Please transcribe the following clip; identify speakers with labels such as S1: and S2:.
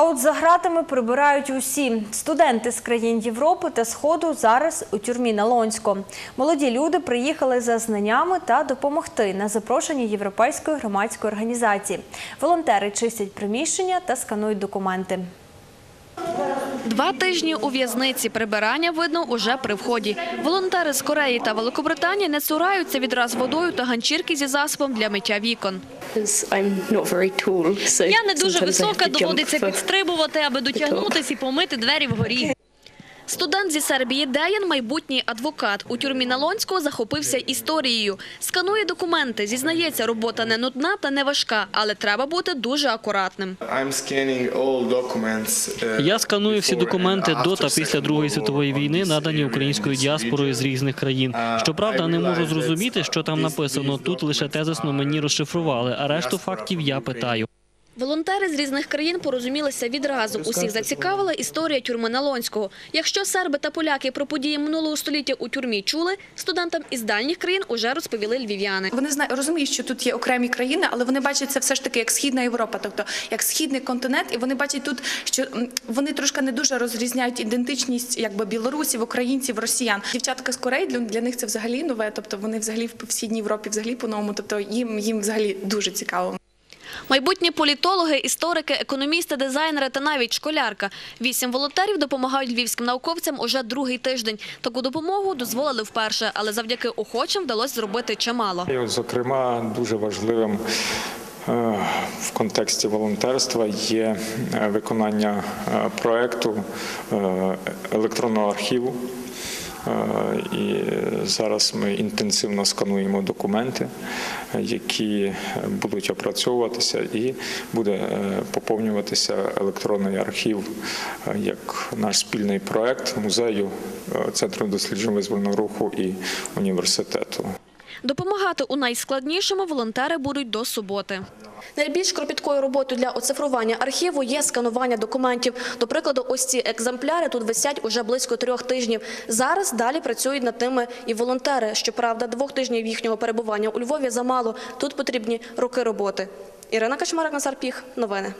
S1: А от за гратами прибирають усі студенти з країн Європи та Сходу зараз у тюрмі на Лонську. Молоді люди приїхали за знаннями та допомогти на запрошенні європейської громадської організації. Волонтери чистять приміщення та сканують документи.
S2: Два тижні у в'язниці прибирання видно уже при вході. Волонтери з Кореї та Великобританії не цураються відраз водою та ганчірки зі засобом для миття вікон. Я не дуже висока, доводиться підстрибувати, аби дотягнутися і помити двері вгорі. Студент зі Сербії Деян, майбутній адвокат. У тюрмі Налонського захопився історією. Сканує документи. Зізнається, робота не нудна та не важка, але треба бути дуже акуратним.
S3: Uh,
S4: Я сканую всі документи до та після Другої світової війни, надані українською діаспорою з різних країн. Щоправда, не можу зрозуміти, що там написано. Тут лише тезисно мені розшифрували, а решту фактів я питаю.
S2: Волонтери з різних країн порозумілися відразу. Усіх зацікавила історія тюрми Налонського. Якщо серби та поляки про події минулого століття у тюрмі чули, студентам із дальніх країн уже розповіли львів'яни.
S5: Вони знають, розуміють, що тут є окремі країни, але вони бачать це все ж таки як східна Європа, тобто як східний континент, і вони бачать тут, що вони трошки не дуже розрізняють ідентичність якби білорусів, українців, росіян. Дівчатка з Кореї для, для них це взагалі нове. Тобто вони взагалі в в східній Європі взагалі по-новому. Тобто їм їм взагалі дуже цікаво.
S2: Майбутні політологи, історики, економісти, дизайнери та навіть школярка. Вісім волонтерів допомагають львівським науковцям уже другий тиждень. Таку допомогу дозволили вперше, але завдяки охочим вдалося зробити чимало.
S6: І, от, зокрема, дуже важливим е, в контексті волонтерства є е, виконання е, проекту е, електронного архіву. Е, І зараз ми інтенсивно скануємо документи, які будуть опрацьовуватися, і буде е, поповнюватися електронний архів е, як наш спільний проект музею Центру досліджень визвольного руху і університету.
S2: Допомагати у найскладнішому волонтери будуть до суботи. Найбільш кропіткою роботою для оцифрування архіву є сканування документів. До прикладу, ось ці екземпляри тут висять уже близько трьох тижнів. Зараз далі працюють над ними і волонтери. Щоправда, двох тижнів їхнього перебування у Львові замало. Тут потрібні роки роботи. Ірина Качмарик, Назар Піх. Новини.